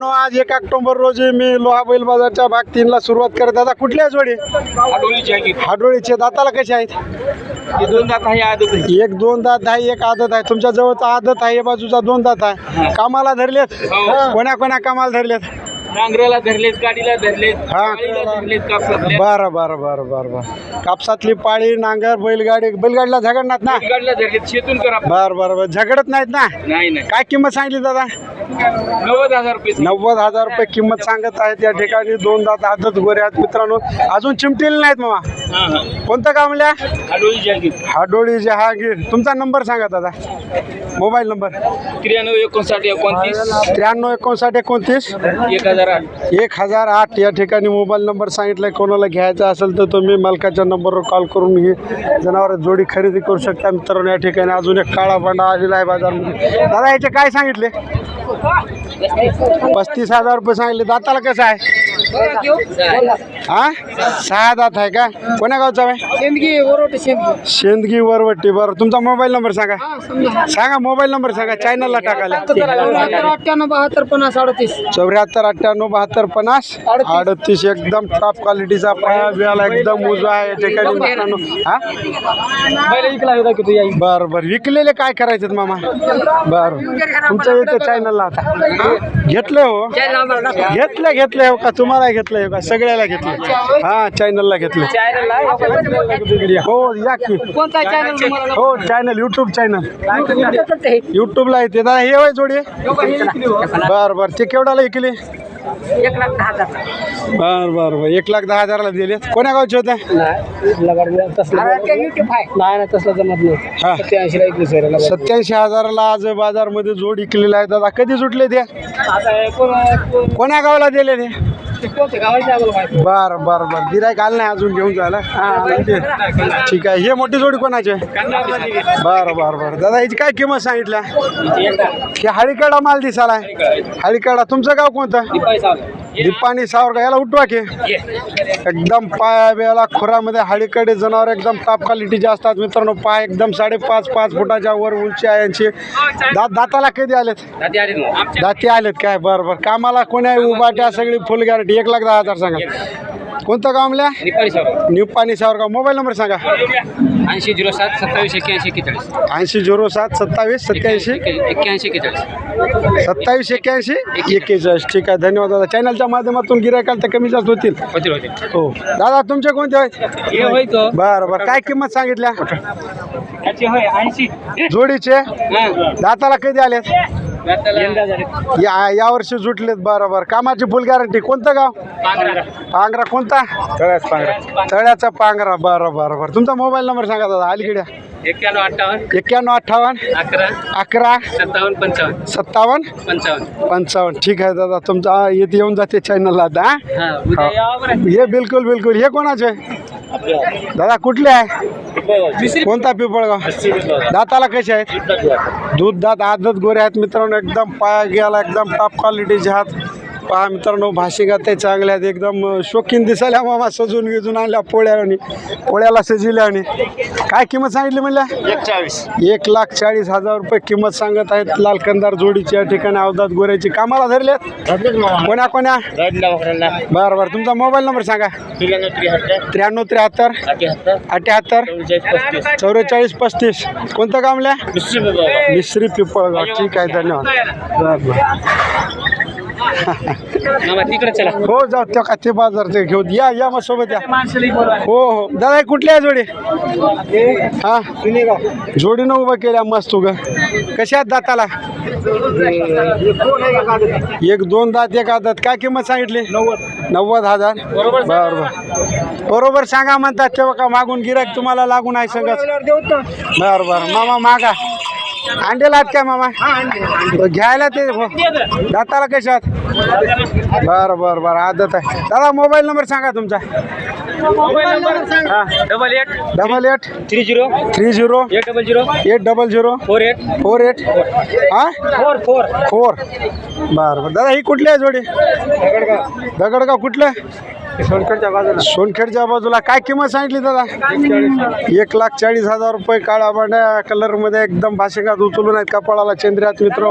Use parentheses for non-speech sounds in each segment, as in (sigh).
आज एक ऑक्टोबर रोजी मी लोहा बैल बाजारच्या भाग तीनला सुरुवात करत दादा कुठल्या जोडी? आडोळीची आहे की? हाडोळीचे दाताला कसे आहेत? हे दोन दात आहे आदत आहे. एक दोन दात आहे एक आदत आहे. तुमच्या जवळचा आदत आहे या बाजूचा दोन दात आहे. कामाला धरलेत? हो. कोण्या कोण्या कामाला धरलेत? नांगराला धरलेत गाडीला धरलेत हा. गाडीला धरलेत कापसातल्या. बरं बरं बरं बरं बरं. कापसातली पाळी नांगर बैलगाडी बैलगाडीला झगडणार ना? गाडीला धरलेत शेतून करा. बरं बरं बरं. झगडत नाहीत ना? नाही नाही. काय किंमत सांगितली दादा? नव्वद हजार रुपये नव्वद हजार रुपये किंमत सांगत आहेत. या ठिकाणी दोन दात आदत गोरे आहेत मित्रांनो. अजून चिमटेल नाहीत मामा. कोणतं गाव म्हणल्या? आडोळीची आहे की हाडोळी जहागीर. तुमचा नंबर सांगा दादा. Mobile number. त्र्याण्णव एकोणसाठ एकोणतीस. त्र्याण्णव एकोणसाठ एकोणतीस. एक हजार आठ. एक हजार आठ. या ठिकाणी मोबाईल नंबर सांगितलाय. कोणाला घ्यायचा असेल तर तुम्ही मालकाच्या नंबरवर कॉल करून ही जनावर जोडी खरेदी करू शकता. मित्रांनो या ठिकाणी अजून एक काळा भांडा आलेला आहे बाजारमध्ये. दादा याचे काय सांगितले? पस्तीस हजार रुपये सांगितले. दाताला कसं आहे? हा? सहा दात आहे का? कोण्या गावचा आहे? शेंदगी शेंदगी शेंदगी वरवट्टी बरं. तुमचा मोबाईल नंबर सांगा. सांगा मोबाईल नंबर सांगा चॅनलला टाकायला. अठ्ठ्याण्णव बहात्तर पन्नास अडतीस चौऱ्याहत्तर अठ्ठ्याण्णव बहात्तर पन्नास. अडतीस एकदम टॉप क्वालिटीचा पाया बियाला एकदम उजवा आहे ठिकाणी मित्रांनो. हा? बरं बरं. बर बर विकलेले काय करायचे मामा? बर. तुमच्या इथे चॅनलला आता. घेतलं हो? घेतलं घेतलं हो का? तुम्हाला घेतलंय का? सगळ्याला घेतलं हा चॅनलला घेतलं हो या की. कोणता चॅनल हो चॅनल युट्यूब चॅनल युट्यूबला येते. दादा हे होय जोडी? बर बर. ते केवढ्याला विकले एक लाख दहा हजार बर बर बर. एक लाख दहा हजाराला दिले. कोण्या गावचे होते? नाही ना तसलं जमत नाही सत्याऐंशी हजाराला आज बाजारमध्ये जोड विकलेला आहे. दादा कधी सुटले ते? आता कोण कोण्या गावाला दिले ते? बर बर बर. गिरायक आलं नाही अजून घेऊन जायला. ठीक आहे. हे मोठी जोडी कोणाचे? बर बर बर. दादा याची काय किंमत सांगितल्या? हे हळीकडा माल दिसाला हळीकडा तुमचं गाव कोणतं? दीपानी सावरगा याला उठवा की. एकदम पाया बियाला खुरामध्ये हाडीकडे जनावर एकदम टॉप क्वालिटीचे असतात मित्रांनो पाय एकदम साडेपाच पाच फुटाच्या वर उंची आहे यांची. दात दाताला कधी आलेत? दाती आलेत काय? बरं बरं. कामाला कोणी आहे? उभाट्या सगळी फुल गॅरंटी एक लाख दहा हजार सांगा. कोणतं गाव म्हणल्या? न्यू पाणी सावरगाव मोबाईल नंबर सांगा. ऐंशी झिरो सात सत्तावीस एक्क्याऐंशी एक्केचाळीस. ऐंशी झिरो सात सत्तावीस सत्याऐंशी. एक्क्याऐंशी एक्केचाळीस. सत्तावीस एक्क्याऐंशी एक्केचाळीस. ठीक आहे धन्यवाद दादा. चॅनलच्या माध्यमातून गिरायकाल तर कमी जास्त होतील. होतील होतील. हो. दादा तुमचे कोणते आहेत? हे होय तो. बरं बरं. काय किंमत सांगितल्या? होय ऐंशी. जोडीचे? दाताला कधी आलेत? या यावर्षी जुटलेत बरं बरं कामाची फुल गॅरंटी कोणतं गाव? पांघरा पांगरा. कोणता? तळ्याचा पांगरा. बरं बरं बरं. तुमचा मोबाईल नंबर सांगा दादा. अलीकडे. एक्क्याण्णव अठ्ठावन्न. एक्क्याण्णव अठ्ठावन्न. अकरा. अकरा. सत्तावन्न पंचावन्न. सत्तावन्न. पंचावन्न. पंचावन्न. ठीक आहे दादा. तुमचा येते येऊन जाते चॅनलला आता उद्या यावं बरं. हे बिलकुल बिलकुल. हे कोणाचे? दादा कुठले आहे? कोणता पिपळगाव दाताला कसे आहेत? दूध दात आदत गोरे आहेत मित्रांनो एकदम पाया गेला एकदम टॉप क्वालिटीचे आहेत पहा मित्रांनो भाषिकात ते चांगले आहेत. एकदम शौकीन दिसायला मामा सजून विजून आणल्या पोळ्याने पोळ्याला सजिल्या आणि काय किंमत सांगितली म्हणल्या? एक चाळीस एक लाख चाळीस हजार रुपये किंमत सांगत आहेत लाल कंदार जोडीची या ठिकाणी अवधात गोऱ्याची. कामाला धरलेत? कोण्या कोण्या? बरं बरं. तुमचा मोबाईल नंबर सांगा. त्र्याण्णव त्र्याहत्तर. अठ्याहत्तर. चौवेचाळीस पस्तीस. कोणतं कामल्या मिश्री पिपळगाव. ठीक आहे धन्यवाद. बरं बरं. (laughs) तिकडे चला. हो जाऊ त्या का ते बाजारचे घेऊन या या मग सोबत या. हो हो. दादा हे कुठल्या आहे जोडी? हा? जोडीनं उभं केल्या मस्त उगा कशा आहेत दाताला? एक दोन दात एक आदात. काय किंमत सांगितली? नव्वद हजार. बरोबर बरं बरोबर सांगा म्हणतात तेव्हा का मागून गिराक तुम्हाला लागून आहे सगळं बरं बरं. मामा मागा. अंडेला आहेत काय मामा घ्यायला ते हो. दाताला कशात? बरं बरं बरं आदत आहे. दादा मोबाईल नंबर सांगा तुमचा. हा double eight double eight three zero three zero eight double zero eight double zero four eight four eight. हा? Four four. फोर. बरं बरं. दादा ही कुठली आहे जोडी? दगडगाव कुठलं? सोनखेडच्या बाजूला. सोनखेडच्या बाजूला काय किंमत सांगितली दादा? एक लाख चाळीस हजार रुपये काळा बांड्या कलरमध्ये एकदम भाषिकात उचलून आहेत कपाळाला चंद्रात मित्र.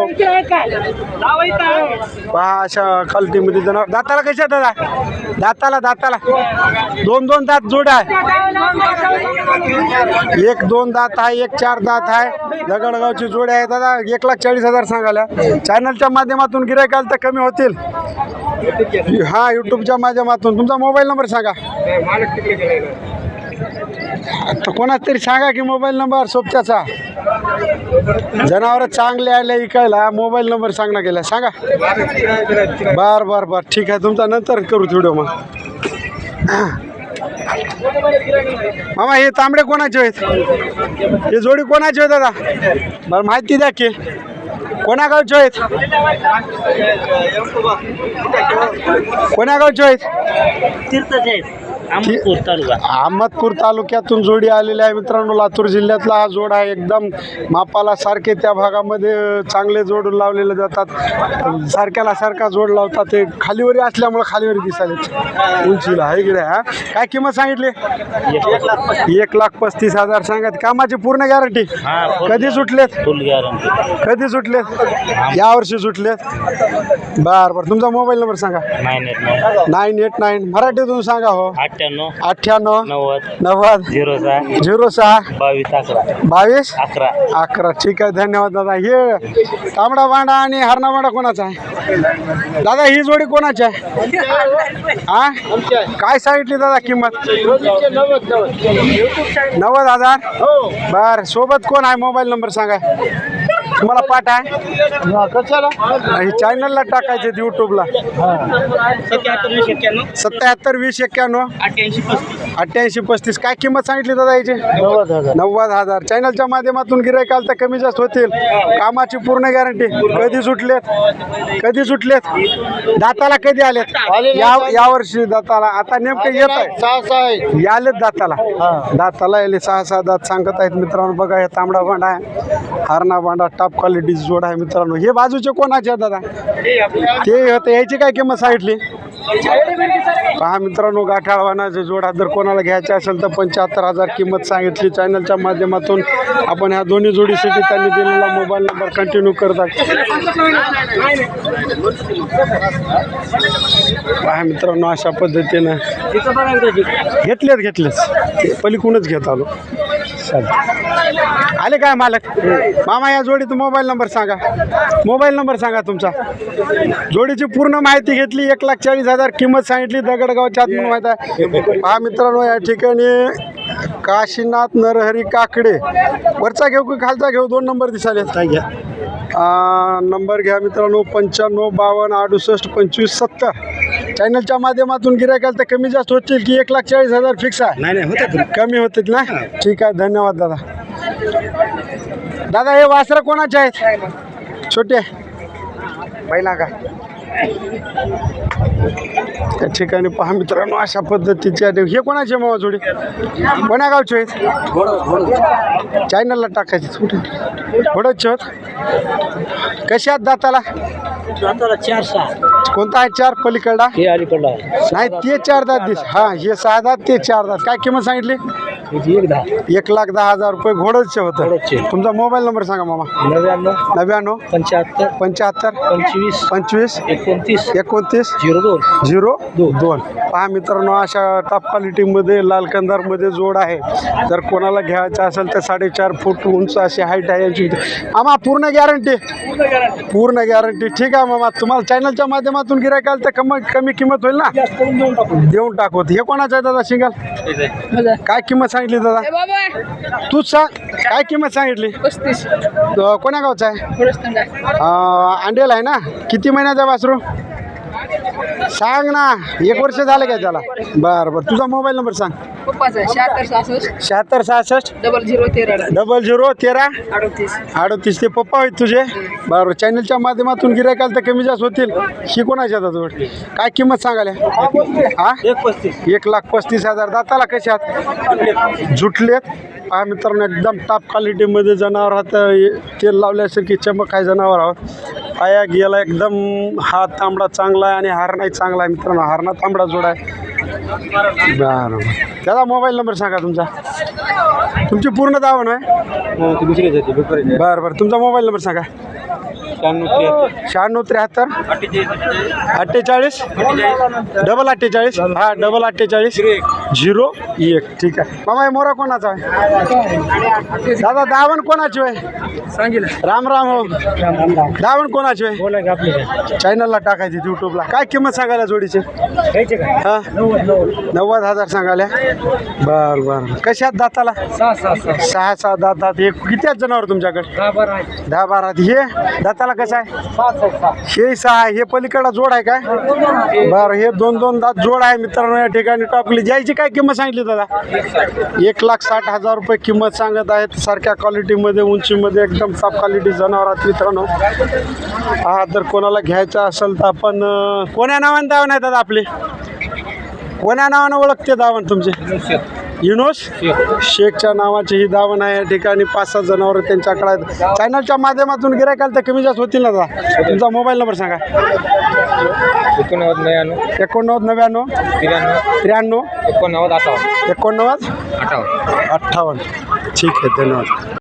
पहा अशा क्वालिटीमध्ये जनावर दाताला कशा दादा? दाताला दाताला. दोन दोन दात जोड आहे एक दोन दात आहे एक चार दात आहे. दगडगावची जोडी आहे दादा. एक लाख चाळीस हजार सांगायला. चॅनलच्या माध्यमातून गिरायकाल तर कमी होतील. हा यूट्यूबच्या माध्यमातून. तुमचा मोबाईल नंबर सांगा. तर कोणाच तरी सांगा की मोबाईल नंबर सोबत्याचा. जनावर चांगले आले इकायला मोबाईल नंबर सांगणं गेला. सांगा. बर बर बर. ठीक आहे तुमचा नंतर करू व्हिडिओ मग. मामा हे तांबडे कोणाचे आहेत? हे जोडी कोणाचे आहेत दादा बरं माहिती द्या की. कोणा गावचे आहेत कोण्या गावचे आहेत तीर्थच आहेत अहमदपूर तालुका. अहमदपूर तालुक्यातून जोडी आलेली आहे मित्रांनो. लातूर जिल्ह्यातला हा जोड आहे. एकदम मापाला सारखे त्या भागामध्ये चांगले जोड लावलेले जातात. सारख्याला सारखा जोड लावतात. ते खालीवरी असल्यामुळे खालीवरी दिसायला उंचीला आहे नाही, हा. काय किंमत सांगितली? एक लाख पस्तीस. हजार. सांगत कामाची पूर्ण गॅरंटी कधी सुटलेत? कधी सुटलेत? यावर्षी सुटलेत? बर बर. तुमचा मोबाईल नंबर सांगा. Nine eight nine. मराठीतून सांगा हो. अठ्ठ्याण्णव अठ्ठ्याण्णव नव्वद नव्वद झिरो सहा झिरो सहा बावीस अकरा. बावीस? अकरा. अकरा. ठीक आहे. धन्यवाद दादा. हे तांबडा बांडा आणि हरणा बांडा कोणाचा आहे? दादा ही जोडी कोणाची आहे? हा? काय सांगितली दादा किंमत? नव्वद हजार? बर. सोबत कोण आहे? मोबाईल नंबर सांगा. तुम्हाला पाठ आहे? कशाला? चॅनलला टाकायचे युट्यूबला सत्याहत्तर वीस एक्क्याण्णव. अठ्ठ्याऐंशी पस्तीस. काय किंमत सांगितली दादा याची? नव्वद हजार. नव्वद हजार. चॅनलच्या माध्यमातून गिरायकाल तर कमी जास्त होतील. कामाची पूर्ण गॅरंटी कधी सुटलेत? कधी सुटलेत? दाताला कधी आलेत? या यावर्षी दाताला. आता नेमके येत आहे. यालेत दाताला. दाताला याले सहा सहा दात सांगत आहेत मित्रांनो. बघा हे तांबडा भांडा आहे. हरणा भांडा टॉप क्वालिटी जोड आहे मित्रांनो. हे बाजूचे कोणाचे आहेत दादा? ते होते याची काय किंमत सांगितली? पहा मित्रांनो गाठाळवानाचे जोडा जर कोणाला घ्यायचे असेल तर पंच्याहत्तर हजार किंमत सांगितली. चॅनलच्या माध्यमातून आपण ह्या दोन्ही जोडीसाठी त्यांनी दिलेला मोबाईल नंबर कंटिन्यू करतात पहा मित्रांनो अशा पद्धतीनं. घेतलेत घेतलेच पलीकडूनच घेत आलो. आले काय मालक? मामा या जोडीचा मोबाईल नंबर सांगा. मोबाईल नंबर सांगा तुमचा. जोडीची पूर्ण माहिती घेतली एक लाख चाळीस हजार किंमत सांगितली दगडगावच्या आत म्हणून माहीत आहे. पहा मित्रांनो या ठिकाणी काशीनाथ नरहरी काकडे. वरचा घेऊ की खालचा घेऊ? दोन नंबर दिसाले घ्या? नंबर घ्या मित्रांनो पंच्याण्णव बावन्न अडुसष्ट पंचवीस सत्तर. चॅनलच्या माध्यमातून गिरायकाल तर कमी जास्त होतील की एक लाख चाळीस हजार फिक्स आहे. नाही नाही होतात कमी होतील ना? ठीक आहे धन्यवाद दादा. दादा हे वासरं कोणाचे आहेत? छोटे. पहिला का त्या ठिकाणी पहा मित्रांनो अशा पद्धतीचे. हे कोणाचे मावा जोडी कोण्या गावचे आहेत चॅनलला टाकायचे थोडंच होत कशा आहेत दाताला? दाताला चार सहा. कोणता आहे चार पलीकडला? हे अलीकडला नाही ते चार दात दिस हा हे सहा दात ते चार दात. काय किंमत सांगितली? एक दहा एक लाख दहा हजार रुपये घोडचे होतं. घोडदचे. तुमचा मोबाईल नंबर सांगा मामा. नव्याण्णव. नव्याण्णव. पंच्याहत्तर. पंच्याहत्तर. पंचवीस. पंचवीस. एकोणतीस. एकोणतीस. झिरो दोन. झिरो दोन. पहा मित्रांनो अशा टॉप क्वालिटीमध्ये लाल कंदारमध्ये जोड आहे. जर कोणाला घ्यायचं असेल तर साडेचार फूट उंच अशी हाईट आहे यांची. मामा पूर्ण गॅरंटी पूर्ण गॅरंटी ठीक आहे मामा. तुम्हाला चॅनलच्या माध्यमातून गिरायकाल तर कमी कमी किंमत होईल ना? देऊन टाकू. हे कोणाचं आहे दादा शिंगल काय किंमत सांगितली दादा? तूच सांग. काय किंमत सांगितली? पस्तीस. अं, कोण्या गावचा आहे? अं, अंडेल आहे ना? किती महिन्याचा वासरू? सांग ना. एक वर्ष झालं काय त्याला? बरं बरं. तुझा मोबाईल नंबर सांग. पप्पाचा शहात्तर सहासष्ट. शहात्तर सहासष्ट. डबल झिरो तेरा. डबल झिरो तेरा. अडतीस. अडतीस. ते पप्पा आहेत तुझे? बरं चॅनलच्या माध्यमातून गिरायकाल तर कमी जास्त होतील. ही कोणाच्या दादा काय किंमत सांगायला? हा? एक पस्तीस एक लाख पस्तीस हजार. दाताला कशा झुटलेत हा मित्रांनो एकदम टॉप क्वालिटीमध्ये जनावर हात तेल लावल्यासारखी चमक आहे जनावरावर पाया गेला एकदम हा तांबडा चांगला आहे आणि हारणा चांगला आहे मित्रांनो. हारणा तांबडा जोड आहे. बरं त्याचा मोबाईल नंबर सांगा तुमचा. तुमची पूर्ण दावण आहे. बरं बरं. तुमचा मोबाईल नंबर सांगा. शहाण्णव त्र्याहत्तर. अठ्ठेचाळीस. डबल अठ्ठेचाळीस. हा डबल अठ्ठेचाळीस. झिरो एक. ठीक आहे. मामा हे मोरा कोणाचा आहे? दादा दावण कोणाची आहे सांगितलं. राम राम हो. दावण कोणाची आहे बोला की आपले चॅनलला टाकायची युट्यूबला काय किंमत सांगायला जोडीचे? हा? नव्वद हजार सांगायला? बर बर. कशात दाताला? सहा सहा दातात हे किती आहेत जनावर तुमच्याकडे? दहा बारा आहे दहा बारा हे दाताला कसं आहे? हे सहा आहे. हे पलीकडला जोड आहे काय? बरं हे दोन दोन दात जोड आहे मित्रांनो या ठिकाणी. टॉपली जायची काय किंमत सांगितली दादा? एक लाख साठ हजार रुपये किंमत सांगत आहेत. सारख्या क्वालिटीमध्ये उंचीमध्ये एकदम टॉप क्वालिटी जनावरात मित्रांनो. हा जर कोणाला घ्यायचा असेल तर आपण कोण्या नावाने दावण आहे दादा आपले? कोण्या नावानं ओळखते दावण तुमचे? युनोस शेखच्या नावाची ही दावण आहे. या ठिकाणी पाच सात जनावर त्यांच्याकडे आहेत. चॅनलच्या माध्यमातून गिरायकाल तर कमी जास्त होतील ना दादा? तुमचा मोबाईल नंबर सांगा. एकोणनव्वद नव्याण्णव. एकोणनव्वद नव्याण्णव त्र्याण्णव. त्र्याण्णव एकोणनव्वद अठ्ठावन्न. एकोणनव्वद अठ्ठावन्न. अठ्ठावन्न. ठीक आहे धन्यवाद.